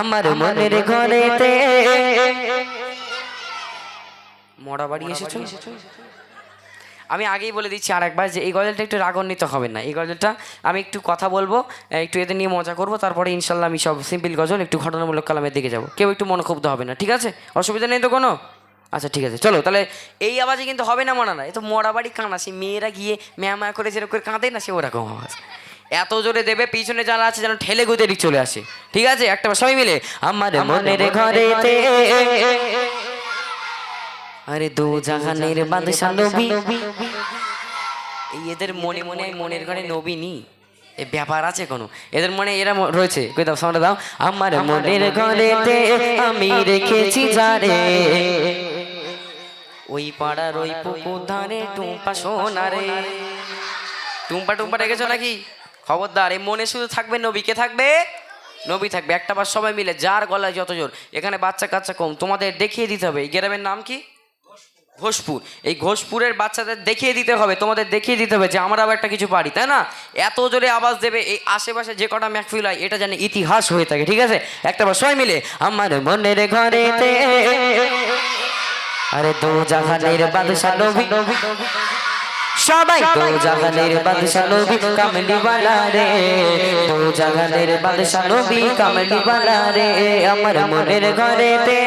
আমার মনের ঘরেতে মরা বাড়ি এসেছ? আমি আগেই বলে দিচ্ছি আর একবার যে এই গজলটা একটু রাগান্বিত হবে না। এই গজলটা আমি একটু কথা বলব একটু এদের নিয়ে মজা করব তারপরে ইনশাল্লাহ আমি সব সিম্পল গজল একটু ঘটনামূলক কালামের দিকে যাব। কেউ একটু মনোক্ষুব্ধ হবে না ঠিক আছে? অসুবিধা নেই তো কোনো? আচ্ছা ঠিক আছে চলো তাহলে এই আওয়াজে কিন্তু হবে না মনে না এ তো মরা বাড়ি কানা সে মেয়েরা গিয়ে ম্যা ম্যা করে যেরকম করে কাঁদে না সে ওরকম আওয়াজ। এত জোরে দেবে পিছনে যারা আছে যেন ঠেলে গুঁতে দিক চলে আসে। ঠিক আছে? একটা সবাই মিলে। আমার মনের ঘরেতে আরে দু জাহানের বাদশা নবী এই এদের মনে মনে মনের ঘরে নবী নি এ ব্যাপার আছে কোনো? এদের মনে এরা রয়েছে। কই দাও সামনে দাও। আমার মনের ঘরেতে আমি রেখেছি যারে। ওই পাড়ার ওই পুকুর ধারে টুম্পা সোনারে। টুম্পা টুম্পা রেখেছো নাকি? খবরদার, এই মনে শুধু থাকবে নবীকে থাকবে? নবী থাকবে। একটা বার সবাই মিলে, যার গলায় যত জোর এখানে বাচ্চা কাচ্চা কম। তোমাদের দেখিয়ে দিতে হবে। এই গ্রামের নাম কি? ঘোষপুর। এই ঘোষপুরের বাচ্চাদের দেখিয়ে দিতে হবে। তোমাদের দেখিয়ে দিতে হবে যে আমরাও একটা কিছু পারি, তাই না? এত জোরে আওয়াজ দেবে এই আশেপাশে যে কটা ম্যাকফিল হয়, এটা যেন ইতিহাস হয়ে থাকে, ঠিক আছে? একটা বার সবাই মিলে, আমার মনের ঘরেতে, আরে দু জাহানের বাদশা নবী। সবাই দু জাহানের বাদশা নবী কামলিওয়ালা রে। দু জাহানের বাদশা নবী কামলিওয়ালা রে। আমার মনের ঘরেতে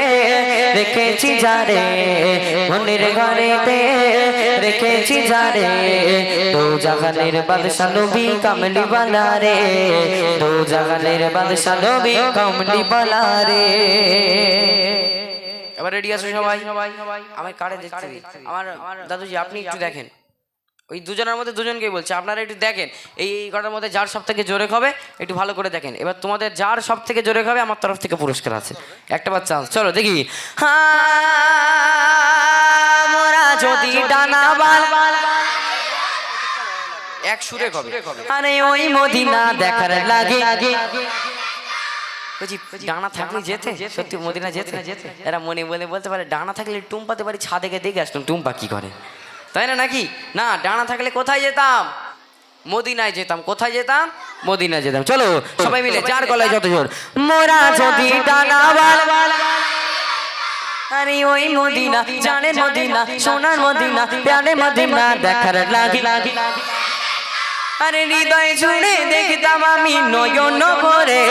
রেখেছি যারে মনের ঘরেতে রেখেছি যারে দু জাহানের বাদশা নবী কামলিওয়ালা রে। দু জাহানের বাদশা নবী কামলিওয়ালা রে। এবার রেডি আছো সবাই? আমার কারে দেখতে আমার দাদুজি আপনি একটু দেখেন। ওই দুজনের মধ্যে দুজনকে বলছে। আপনারা একটু দেখেন এই এই কটার মধ্যে যার সব থেকে জোরে হবে একটু ভালো করে দেখেন। এবার তোমাদের যার সব থেকে জোরে হবে আমার তরফ থেকে পুরস্কার আছে। একটা বার চান্স চলো দেখি। মোরা যদি ডানা এক সুরে হবে আরে ওই মদিনা দেখার লাগে। বলছি ডানা থাকলে যেতে? সত্যি মদিনা যেতে? যেতে। এরা মনে বলে বলতে পারে ডানা থাকলে টুম্পাতে পারি ছাদে গিয়ে দেখে আসতাম টুম্পা কি করে? তাই না নাকি? না ডানা থাকলে কোথায় যেতাম? মদিনায় যেতাম। কোথায় যেতাম? মদিনায় যেতাম। চলো সবাই মিলে চার গলায় যত জোর। মোরা যদি আরে ওই মদিনা জানে মদিনা সোনার মদিনা প্যারে মদিনা দেখার লাগে। আরে হৃদয় জুড়ে দেখতাম আমি নয়ন ভরে।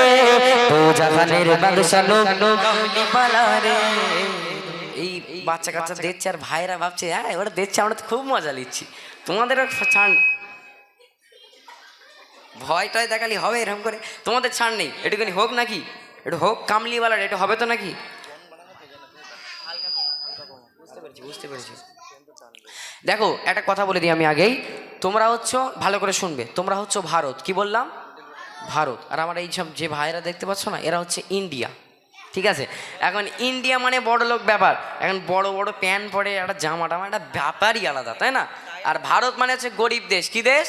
তো জাহানের বাদশা লোক কমলি পালারে। এই বাচ্চা কাচ্চা দেখছে আর ভাইরা ভাবছে হ্যাঁ ওরা দেখছে আমরা তো খুব মজা নিচ্ছি তোমাদেরও ছাড়। ভয়টাই দেখালি হবে এরকম করে। তোমাদের ছাড় নেই একটুখানি হোক নাকি? একটু হোক কামলিওয়ালার এটা হবে তো নাকি? বুঝতে পেরেছি বুঝতে পেরেছি। দেখো একটা কথা বলে দিই আমি আগেই। তোমরা হচ্ছ ভালো করে শুনবে তোমরা হচ্ছ ভারত। কি বললাম? ভারত। আর আমার এই সব যে ভাইরা দেখতে পাচ্ছ না এরা হচ্ছে ইন্ডিয়া। ঠিক আছে? এখন ইন্ডিয়া মানে বড় লোক ব্যাপার। এখন বড় বড় প্যান্ট পরে একটা জামা টামা, একটা ব্যাপারই আলাদা, তাই না? আর ভারত মানে হচ্ছে গরিব দেশ। কি দেশ?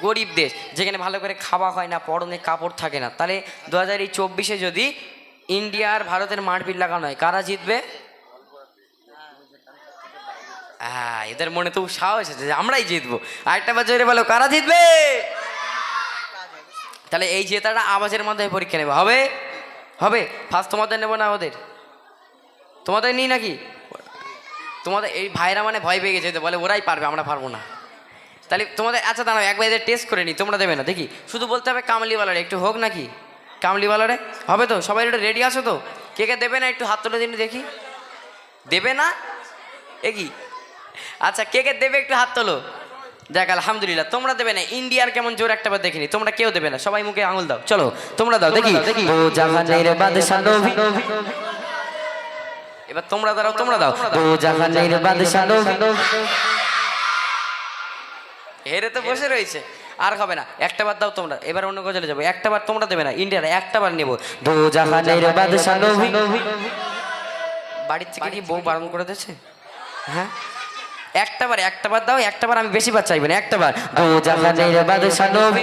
গরিব দেশ, যেখানে ভালো করে খাওয়া হয় না, পরনে কাপড় থাকে না। তাহলে দু হাজার চব্বিশে যদি ইন্ডিয়া আর ভারতের মারপিট লাগানো হয়, কারা জিতবে? হ্যাঁ এদের মনে তো সাহস আছে যে আমরাই জিতবো। আরেকটা বার বলো, কারা জিতবে? তাহলে এই জেতাটা আওয়াজের মাধ্যমে পরীক্ষা নেবে। হবে? হবে ফার্স্ট তোমাদের নেব না ওদের? তোমাদের নিই নাকি? তোমাদের, এই ভাইরা মানে ভয় পেয়ে গেছে, বলে ওরাই পারবে, আমরা পারব না। তাহলে তোমাদের আচ্ছা দাঁড়াও, একবার এদের টেস্ট করে নিই তোমরা দেবে না, দেখি। শুধু বলতে হবে কামলিওয়ালারে, একটু হোক নাকি? কামলিওয়ালারে? হবে তো? সবাই একটু রেডি আছো তো? কে কে দেবে না একটু হাত তুলে দিন দেখি। দেবে না? এ কি? আচ্ছা কে কে দেবে একটু হাত তোলো? দেখ আলহামদুলিল্লাহ তোমরা দেবে না ইন্ডিয়ার কেমন জোর একটা বার দেখিনি তোমরা কেউ দেবে না সবাই মুখে আঙুল দাও চলো তোমরা দাও দেখি। ও জাহানের বাদশা নবী। এবার তোমরা দাও। তোমরা দাও। ও জাহানের বাদশা নবী। হেরে তো বসে রয়েছে আর হবে না একটা বার দাও তোমরা এবার অন্য গজলে যাব একটা বার তোমরা দেবে না ইন্ডিয়ার একটা বার নেব। দো জাহানের বাদশা নবী। বাড়ির থেকে কি বউ বারণ করে দিয়েছে? হ্যাঁ? একটা বার একটা বার দাও, একটা বার আমি বেশি বার চাইবেন একটা বার। দো জাহানের বাদশা নবী।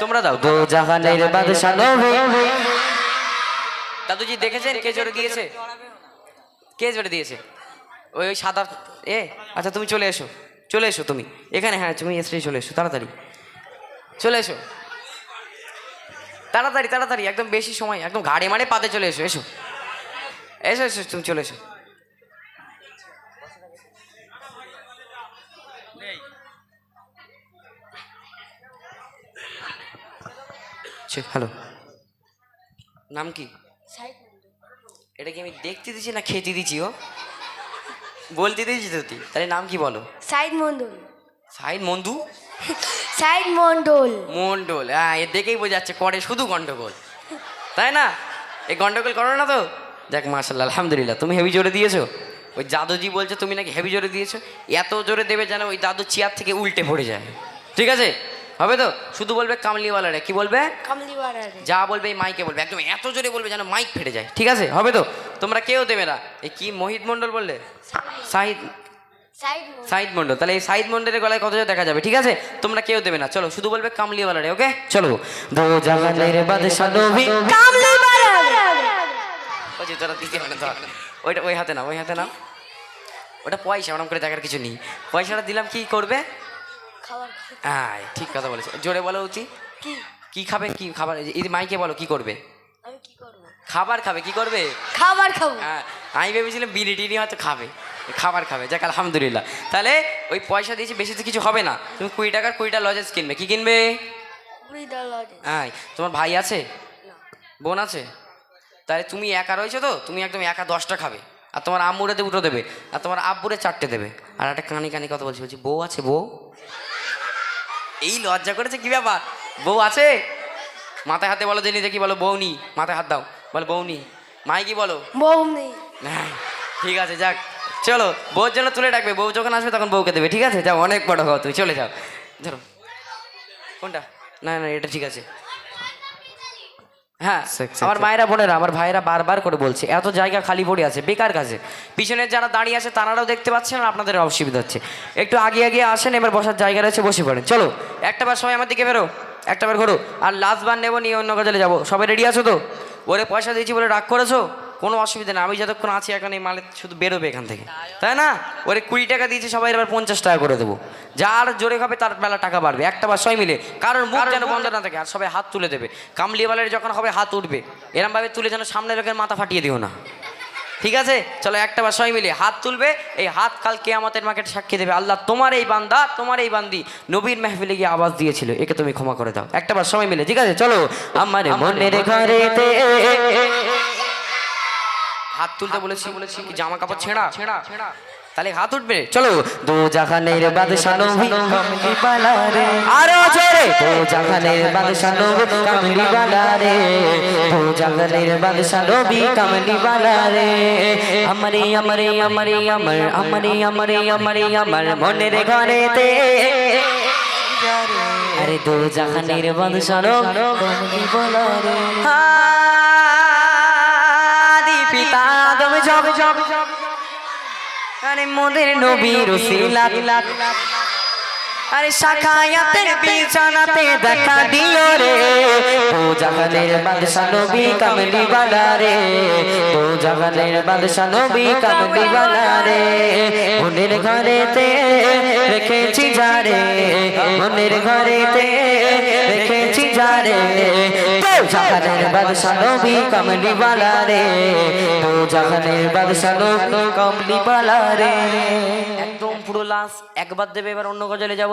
তোমরা দাও। দো জাহানের বাদশা নবী। দাদুজি দেখেছেন কে জোরে দিয়েছে? কে জোরে দিয়েছে? ওই ওই সাদা, এ আচ্ছা তুমি চলে এসো। চলে এসো তুমি। এখানে হ্যাঁ তুমি এসে চলে এসো, তাড়াতাড়ি। চলে এসো। তাড়াতাড়ি তাড়াতাড়ি, একদম বেশি সময়, একদম ঘাড়ে মারে পাতে চলে এসো এসো। এসো এসো, তুমি চলে এসো। হ্যালো নাম কি? এটা কি আমি দেখতে দিচ্ছি না খেতে দিচ্ছি ও বলতে দিয়েছি তো তুই। তাহলে নাম কি বলো? সাইদ মন্ডল সাইড মন্দু? সাইদ মন্ডল মন্ডল হ্যাঁ এ দেখেই বোঝা যাচ্ছে করে শুধু গন্ডগোল। তাই না? এই গন্ডগোল করো না তো। দেখ মাশাল্লাহ আলহামদুলিল্লাহ তুমি হেভি জোরে দিয়েছ। ওই দাদুজি বলছে তুমি নাকি হেভি জোরে দিয়েছ? এত জোরে দেবে যেন ওই দাদু চেয়ার থেকে উল্টে পড়ে যায়। ঠিক আছে? হবে তো? শুধু বলবে কামলিওয়ালারে। কি বলবে? যা বলবে এই মাইকে বলবে। একদম এত জোরে বলবে যেন মাইক ফেটে যায়। ঠিক আছে? হবে তো? তোমরা কেউ দেবে না। এই কি মোহিত মণ্ডল বললে? সাহিদ। সাইদ মন্ডল তাহলে এই সাইদ মন্ডলের গলায় কত দেখা যাবে? ঠিক আছে? তোমরা কেউ দেবে না। চলো শুধু বলবে কামলিওয়ালা রে ওকে? চলো। দো জাহানের বাদশা নবী কামলিওয়াড়া বলছি তোরা দিতে হবে ধর। ওইটা ওই হাতে না ওই হাতে না ওটা পয়সা ওরকম করে দেখার কিছু নেই। পয়সাটা দিলাম কি করবে? খাবার হ্যাঁ ঠিক কথা বলেছ। জোরে বলো উচিত কি? কি খাবে কি খাবার? এই মাইকে বলো কি করবে? আমি কি করব? খাবার খাবে কি করবে? খাবার খাব। হ্যাঁ আমি ভেবেছিলাম বিড়ি টিনি হয়তো খাবে। খাবার খাবে যাক আলহামদুলিল্লাহ। তাহলে ওই পয়সা দিয়েছি বেশি তো কিছু হবে না। তুমি কুড়ি টাকার কুড়িটা লজেস কিনবে। কি কিনবে? হ্যাঁ তোমার ভাই আছে? বোন আছে? তাহলে তুমি একা রয়েছো তো? তুমি একদম একা দশটা খাবে। আর তোমার আম্মুরে দুটো দেবে। আর তোমার আব্বুরে চারটে দেবে। আর একটা কানি কানি কথা বলছি বলছি বউ আছে বউ? এই লজ্জা করেছে কি ব্যাপার? বউ আছে? মাথায় হাতে বলো যে নিজে কি বলো বউ নি মাথায় হাত দাও বলো বউ নি মাই কি বলো? বউ নেই। হ্যাঁ, ঠিক আছে যাক। চলো বউর জন্য তুলে ডাকবে বউ যখন আসবে তখন বউকে দেবে ঠিক আছে? যাও অনেক বড় হও তুই চলে যাও। ধরো। কোনটা? না না এটা ঠিক আছে। হ্যাঁ আমার মায়েরা বোনেরা আমার ভাইয়েরা বারবার করে বলছে এত জায়গা খালি পড়ে আছে বেকার কাজে। পিছনের যারা দাঁড়িয়ে আছে তারাও দেখতে পাচ্ছেন আর আপনাদের অসুবিধা হচ্ছে। একটু আগে আগে আসেন এবার বসার জায়গা রয়েছে বসে পড়েন। চলো একটা বার সময় আমার দিকে বেরো একটা বার ঘোরো। আর লাস্ট বার নেব নিয়ে অন্য কাজে যাব। সবাই রেডি আছো তো? ওরে পয়সা দিয়েছি বলে রাগ করেছ? কোনো অসুবিধা নেই। আমি যতক্ষণ আছি এখন এই মালে শুধু বেরোবে এখান থেকে। তাই না? ওরে কুড়ি টাকা দিয়েছি সবাই এবার পঞ্চাশ টাকা করে দেবো। যার জোরে খাবে তার বেলা টাকা বাড়বে। একটা বার সবাই মিলে। কারণ মুখ যেন বন্ধ না থাকে আর সবাই হাত তুলে দেবে। কামলিওয়ালের যখন হবে হাত উঠবে। এরমভাবে তুলে যেন সামনে লোকের মাথা ফাটিয়ে দিও না। ঠিক আছে? চলো একটা বার সবাই মিলে হাত তুলবে। এই হাত কাল কেয়ামতের মাকে সাক্ষী দেবে। আল্লাহ তোমার এই বান্দা তোমার এই বান্দি নবীর মেহফিলে গিয়ে আওয়াজ দিয়েছিল। একে তুমি ক্ষমা করে দাও। একটা বার সবাই মিলে। ঠিক আছে? চলো। আমার মনের ঘরেতে হাত তুলতে বলেছি বলেছি কি জামা কাপড় ছেঁড়া? ছেঁড়া। ছেঁড়া তাহলে হাত উঠবে। চলো। দো জাহানের বাদশা নবী কামলি বালা রে। আরও জোরে দো জাহানের বাদশা নবী কামলি বালা রে। দো জাহানের বাদশা নবী কামলি বালা রে। আমারে আমারে আমারে আমার আমারে আমারে আমারে আমার মনের ঘরেতে। আরে দো জাহানের বাদশা নবী কামলি বালা রে। পিতা আদম জব জব আরে মোদের নবীর রসিলাত আরে শাখায়াতের বিছানাতে দেখা দিও রে। ও জাহানের বাদশা নবী কামলি বালা রে। ও জাহানের বাদশা নবী কামলি বালা রে। মনের ঘরেতে রেখেছি যারে মনের ঘরেতে রেখেছি যারে তো জাহানের বাদশা নবী কামলি বালা রে। তো জাহানের বাদশা নবী কামলি বালা রে। একদম পুরো লাশ একবার দেবে, এবার অন্য গজলে যাব